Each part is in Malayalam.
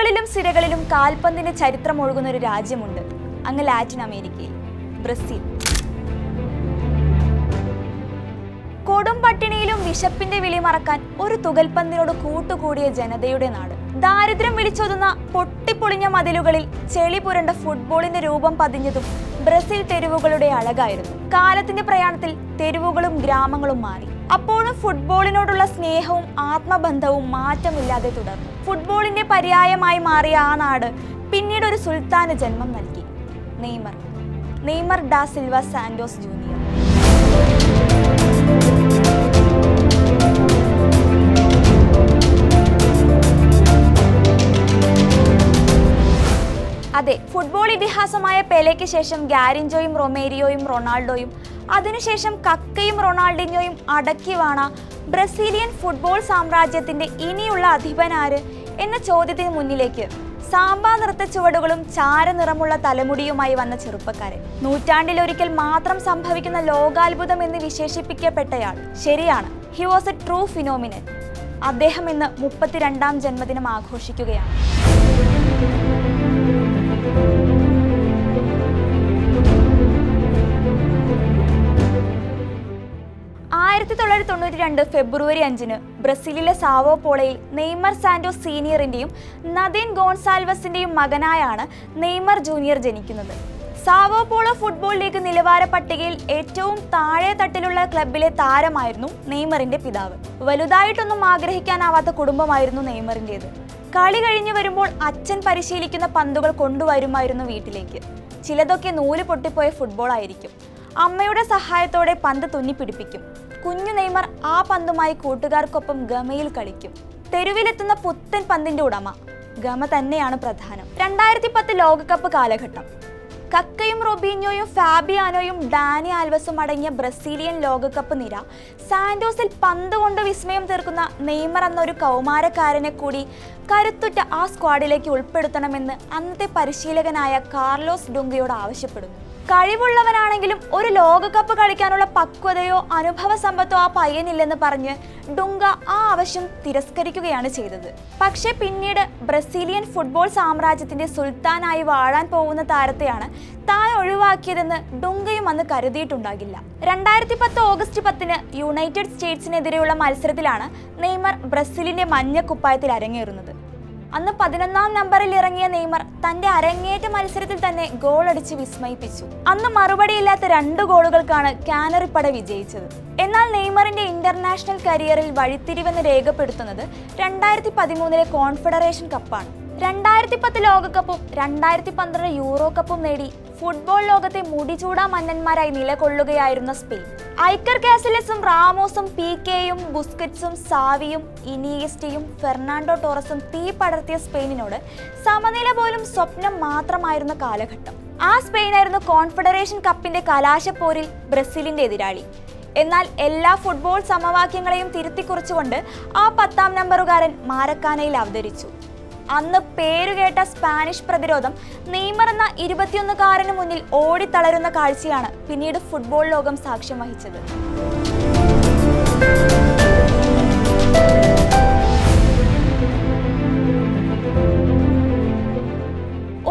തെരുവുകളിലും സിരകളിലും കാൽപന്തിന്റെ ചരിത്രം ഒഴുകുന്ന ഒരു രാജ്യമുണ്ട്. അങ്ങ് ലാറ്റിൻ അമേരിക്കയിൽ. ബ്രസീൽ. കൊടും പട്ടിണിയിലും വിശപ്പിന്റെ വിളി മറക്കാൻ ഒരു തുകൽപന്തിനോട് കൂട്ടുകൂടിയ ജനതയുടെ നാട്. ദാരിദ്ര്യം വിളിച്ചൊതുന്ന പൊട്ടിപ്പൊളിഞ്ഞ മതിലുകളിൽ ചെളി പുരണ്ട ഫുട്ബോളിന്റെ രൂപം പതിഞ്ഞതും ബ്രസീൽ തെരുവുകളുടെ അഴകായിരുന്നു. കാലത്തിന്റെ പ്രയാണത്തിൽ തെരുവുകളും ഗ്രാമങ്ങളും മാറി. അപ്പോഴും ഫുട്ബോളിനോടുള്ള സ്നേഹവും ആത്മബന്ധവും മാറ്റമില്ലാതെ തുടർന്നു. ഫുട്ബോളിന്റെ പര്യായമായി മാറിയ ആ നാട് പിന്നീട് ഒരു സുൽത്താന് ജന്മം നൽകി. Neymar. Neymar da Silva Santos junior. അതെ ഫുട്ബോൾ ഇതിഹാസമായ പെലെയ്ക്ക് ശേഷം ഗാരിഞ്ചോയും റൊമേരിയോയും റൊണാൾഡോയും അതിനുശേഷം കക്കയും റൊണാൾഡിനോയും അടക്കി വാണ ബ്രസീലിയൻ ഫുട്ബോൾ സാമ്രാജ്യത്തിന്റെ ഇനിയുള്ള അധിപനാര് എന്ന ചോദ്യത്തിന് മുന്നിലേക്ക് സാമ്പാ നൃത്ത ചുവടുകളും ചാരനിറമുള്ള തലമുടിയുമായി വന്ന ചെറുപ്പക്കാരൻ. നൂറ്റാണ്ടിലൊരിക്കൽ മാത്രം സംഭവിക്കുന്ന ലോകാത്ഭുതം എന്ന് വിശേഷിപ്പിക്കപ്പെട്ടയാൾ. ശരിയാണ് he was a true phenomenon അദ്ദേഹം ഇന്ന് മുപ്പത്തിരണ്ടാം ജന്മദിനം ആഘോഷിക്കുകയാണ്. തൊണ്ണൂറ്റി രണ്ട് ഫെബ്രുവരി അഞ്ചിന് ബ്രസീലിലെ സാവോ പോളയിൽ നെയ്മർ സാന്റോസ് സീനിയറിന്റെയും നദീൻ ഗോൺസാൽവസിന്റെയും മകനായാണ് നെയ്മർ ജൂനിയർ ജനിക്കുന്നത്. സാവോ പോളോ ഫുട്ബോൾ ലീഗ് നിലവാര പട്ടികയിൽ ഏറ്റവും താഴെ തട്ടിലുള്ള ക്ലബിലെ താരമായിരുന്നു നെയ്മറിന്റെ പിതാവ്. വലുതായിട്ടൊന്നും ആഗ്രഹിക്കാനാവാത്ത കുടുംബമായിരുന്നു നെയ്മറിന്റേത്. കളി കഴിഞ്ഞു വരുമ്പോൾ അച്ഛൻ പരിശീലിക്കുന്ന പന്തുകൾ കൊണ്ടുവരുമായിരുന്നു വീട്ടിലേക്ക്. ചിലതൊക്കെ നൂൽ പൊട്ടിപ്പോയ ഫുട്ബോൾ ആയിരിക്കും. അമ്മയുടെ സഹായത്തോടെ പന്ത് തുന്നിപ്പിടിപ്പിക്കും. കുഞ്ഞു നെയ്മർ ആ പന്തുമായി കൂട്ടുകാർക്കൊപ്പം ഗമയിൽ കളിക്കും. തെരുവിലെത്തുന്ന പുത്തൻ പന്തിന്റെ ഉടമ. ഗമ തന്നെയാണ് പ്രധാനം. രണ്ടായിരത്തി പത്ത് ലോകകപ്പ് കാലഘട്ടം. കക്കയും റൊബീഞ്ഞോയും ഫാബിയാനോയും ഡാനി ആൽവസും അടങ്ങിയ ബ്രസീലിയൻ ലോകകപ്പ് നിര. സാന്റോസിൽ പന്ത് കൊണ്ട് വിസ്മയം തീർക്കുന്ന നെയ്മർ എന്നൊരു കൗമാരക്കാരനെ കൂടി കരുത്തുറ്റ ആ സ്ക്വാഡിലേക്ക് ഉൾപ്പെടുത്തണമെന്ന് അന്നത്തെ പരിശീലകനായ കാർലോസ് ഡുങ്കയോട് ആവശ്യപ്പെടുന്നു. കഴിവുള്ളവനാണെങ്കിലും ഒരു ലോകകപ്പ് കളിക്കാനുള്ള പക്വതയോ അനുഭവ സമ്പത്തോ ആ പയ്യനില്ലെന്ന് പറഞ്ഞ് ഡുങ്ക ആ ആവശ്യം തിരസ്കരിക്കുകയാണ് ചെയ്തത്. പക്ഷേ പിന്നീട് ബ്രസീലിയൻ ഫുട്ബോൾ സാമ്രാജ്യത്തിന്റെ സുൽത്താനായി വാഴാൻ പോകുന്ന താരത്തെയാണ് താൻ ഒഴിവാക്കിയതെന്ന് ഡുങ്കയും അന്ന് കരുതിയിട്ടുണ്ടാകില്ല. രണ്ടായിരത്തി പത്ത് ഓഗസ്റ്റ് പത്തിന് യുണൈറ്റഡ് സ്റ്റേറ്റ്സിനെതിരെയുള്ള മത്സരത്തിലാണ് നെയ്മർ ബ്രസീലിന്റെ മഞ്ഞ കുപ്പായത്തിൽ അരങ്ങേറുന്നത്. അന്ന് പതിനൊന്നാം നമ്പറിൽ ഇറങ്ങിയ നെയ്മർ തന്റെ അരങ്ങേറ്റ മത്സരത്തിൽ തന്നെ ഗോൾ അടിച്ച് വിസ്മയിപ്പിച്ചു. അന്ന് മറുപടിയില്ലാത്ത രണ്ട് ഗോളുകൾക്കാണ് കാനറിപ്പട വിജയിച്ചത്. എന്നാൽ നെയ്മറിന്റെ ഇന്റർനാഷണൽ കരിയറിൽ വഴിത്തിരിവെന്ന് രേഖപ്പെടുത്തുന്നത് രണ്ടായിരത്തി പതിമൂന്നിലെ കോൺഫെഡറേഷൻ കപ്പാണ്. രണ്ടായിരത്തി പത്ത് ലോകകപ്പും രണ്ടായിരത്തി പന്ത്രണ്ട് യൂറോ കപ്പും നേടി ഫുട്ബോൾ ലോകത്തെ മുടിചൂടാ മന്നന്മാരായി നിലകൊള്ളുകയായിരുന്ന സ്പെയിൻ. ഐക്കർ കാസിലസും റാമോസും പി കെയും ബുസ്കറ്റ്സും സാവിയും ഇനിയസ്റ്റയും ഫെർണാണ്ടോ ടോറസും തീ പടർത്തിയ സ്പെയിനിനോട് സമനില പോലും സ്വപ്നം മാത്രമായിരുന്ന കാലഘട്ടം. ആ സ്പെയിനായിരുന്നു കോൺഫെഡറേഷൻ കപ്പിന്റെ കലാശപ്പോരിൽ ബ്രസീലിന്റെ എതിരാളി. എന്നാൽ എല്ലാ ഫുട്ബോൾ സമവാക്യങ്ങളെയും തിരുത്തിക്കുറിച്ചുകൊണ്ട് ആ പത്താം നമ്പറുകാരൻ മാരക്കാനയിൽ അവതരിച്ചു. അന്ന് പേരുകേട്ട സ്പാനിഷ് പ്രതിരോധം നെയ്മർ എന്ന ഇരുപത്തിയൊന്നുകാരന് മുന്നിൽ ഓടിത്തളരുന്ന കാഴ്ചയാണ് പിന്നീട് ഫുട്ബോൾ ലോകം സാക്ഷ്യം വഹിച്ചത്.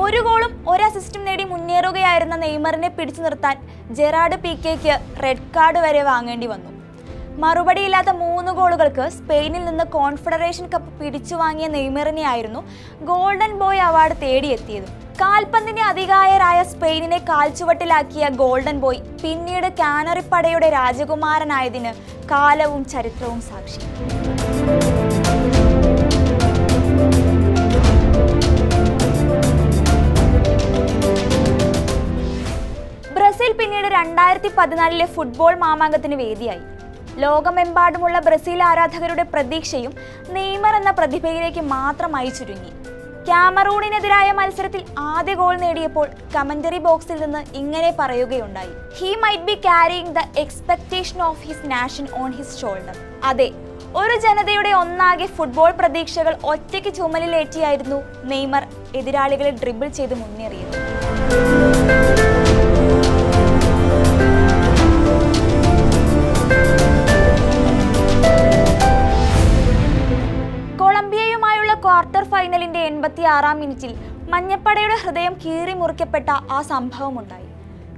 ഒരു ഗോളും ഒരു അസിസ്റ്റും നേടി മുന്നേറുകയായിരുന്ന നെയ്മറിനെ പിടിച്ചു നിർത്താൻ ജെറാഡ് പി കെക്ക് റെഡ് കാർഡ് വരെ വാങ്ങേണ്ടി വന്നു. മറുപടിയില്ലാത്ത മൂന്ന് ഗോളുകൾക്ക് സ്പെയിനിൽ നിന്ന് കോൺഫെഡറേഷൻ കപ്പ് പിടിച്ചു വാങ്ങിയ നെയ്മറിനെയായിരുന്നു ഗോൾഡൻ ബോയ് അവാർഡ് തേടിയെത്തിയത്. കാൽപന്തിന്റെ അധികായരായ സ്പെയിനിനെ കാൽച്ചുവട്ടിലാക്കിയ ഗോൾഡൻ ബോയ് പിന്നീട് കാനറിപ്പടയുടെ രാജകുമാരനായതിന് കാലവും ചരിത്രവും സാക്ഷി. ബ്രസീൽ പിന്നീട് രണ്ടായിരത്തി പതിനാലിലെ ഫുട്ബോൾ മാമാങ്കത്തിന് വേദിയായി. ലോകമെമ്പാടുമുള്ള ബ്രസീൽ ആരാധകരുടെ പ്രതീക്ഷയും നെയ്മർ എന്ന പ്രതിഭയിലേക്ക് മാത്രമായി ചുരുങ്ങി ക്യാമറൂണിനെതിരായ മത്സരത്തിൽ ആദ്യ ഗോൾ നേടിയപ്പോൾ കമന്ററി ബോക്സിൽ നിന്ന് ഇങ്ങനെ പറയുകയുണ്ടായി. He might be carrying the expectation of his nation on his shoulder അതെ ഒരു ജനതയുടെ ഒന്നാകെ ഫുട്ബോൾ പ്രതീക്ഷകൾ ഒറ്റയ്ക്ക് ചുമലിലേറ്റിയായിരുന്നു നെയ്മർ എതിരാളികളെ ഡ്രിബിൾ ചെയ്ത് മുന്നേറിയത്. ആറാം മിനിറ്റിൽ മഞ്ഞപ്പടയുടെ ഹൃദയം കീറി മുറിക്കപ്പെട്ട ആ സംഭവമുണ്ടായി.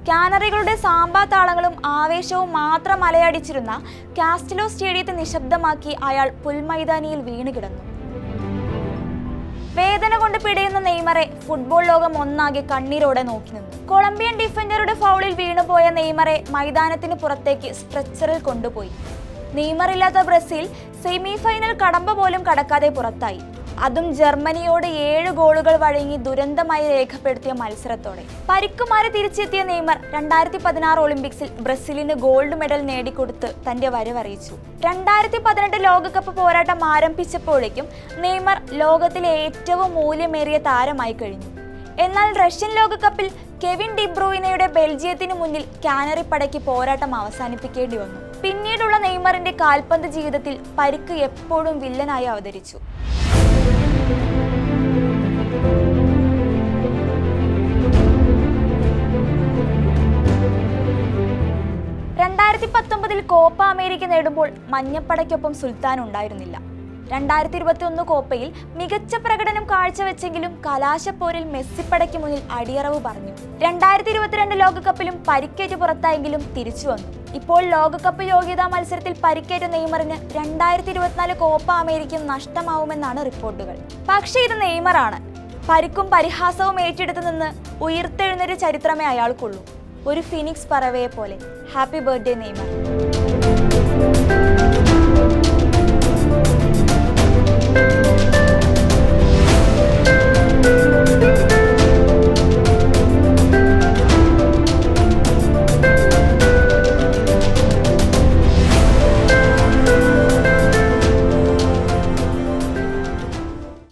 കാനറികളുടെ സാമ്പാ താളങ്ങളും ആവേശവും മാത്രം അലയടിച്ചിരുന്ന കാസ്റ്റിലോ സ്റ്റേഡിയത്തെ നിശബ്ദമാക്കി അയാൾ പുൽമൈതാനിയിൽ വീണുകിടന്നു. വേദന കൊണ്ട് പിടയുന്ന നെയ്മറെ ഫുട്ബോൾ ലോകം ഒന്നാകെ കണ്ണീരോടെ നോക്കി നിന്നു. കൊളംബിയൻ ഡിഫൻഡറുടെ ഫൗളിൽ വീണുപോയ നെയ്മറെ മൈതാനത്തിന് പുറത്തേക്ക് സ്ട്രെച്ചറിൽ കൊണ്ടുപോയി. നെയ്മറില്ലാത്ത ബ്രസീൽ സെമിഫൈനൽ കടമ്പ പോലും കടക്കാതെ പുറത്തായി. അതും ജർമ്മനിയോട് ഏഴ് ഗോളുകൾ വഴങ്ങി ദുരന്തമായി രേഖപ്പെടുത്തിയ മത്സരത്തോടെ. പരിക്കുമാരെ തിരിച്ചെത്തിയ നെയ്മർ രണ്ടായിരത്തി പതിനാറ് ഒളിമ്പിക്സിൽ ബ്രസീലിന് ഗോൾഡ് മെഡൽ നേടിക്കൊടുത്ത് തന്റെ വരവറിയിച്ചു. രണ്ടായിരത്തി പതിനെട്ട് ലോകകപ്പ് പോരാട്ടം ആരംഭിച്ചപ്പോഴേക്കും നെയ്മർ ലോകത്തിലെ ഏറ്റവും മൂല്യമേറിയ താരമായി കഴിഞ്ഞു. എന്നാൽ റഷ്യൻ ലോകകപ്പിൽ കെവിൻ ഡിബ്രൂയിനയുടെ ബെൽജിയത്തിന് മുന്നിൽ കാനറി പടയ്ക്ക് പോരാട്ടം അവസാനിപ്പിക്കേണ്ടി വന്നു. പിന്നീടുള്ള നെയ്മറിന്റെ കാൽപന്ത് ജീവിതത്തിൽ പരിക്ക് എപ്പോഴും വില്ലനായി അവതരിച്ചു. രണ്ടായിരത്തി പത്തൊമ്പതിൽ കോപ്പ അമേരിക്ക നേടുമ്പോൾ മഞ്ഞപ്പടയ്ക്കൊപ്പം സുൽത്താൻ ഉണ്ടായിരുന്നില്ല. രണ്ടായിരത്തി ഇരുപത്തി ഒന്ന് കോപ്പയിൽ മികച്ച പ്രകടനം കാഴ്ചവെച്ചെങ്കിലും കലാശപ്പോരിൽ മെസ്സിപ്പടയ്ക്ക് മുന്നിൽ അടിയറവ് പറഞ്ഞു. രണ്ടായിരത്തി ഇരുപത്തിരണ്ട് ലോകകപ്പിലും പരിക്കേറ്റ് പുറത്തായെങ്കിലും തിരിച്ചു വന്നു. ഇപ്പോൾ ലോകകപ്പ് യോഗ്യതാ മത്സരത്തിൽ പരിക്കേറ്റ നെയ്മറിന് രണ്ടായിരത്തി ഇരുപത്തിനാല് കോപ്പ അമേരിക്ക നഷ്ടമാവുമെന്നാണ് റിപ്പോർട്ടുകൾ. പക്ഷേ ഇത് നെയ്മറാണ്. പരിക്കും പരിഹാസവും ഏറ്റെടുത്തു നിന്ന് ഉയർത്തെഴുന്നൊരു ചരിത്രമേ അയാൾക്കുള്ളൂ. ഒരു ഫിനിക്സ് പറവയെ പോലെ. Happy birthday Neymar.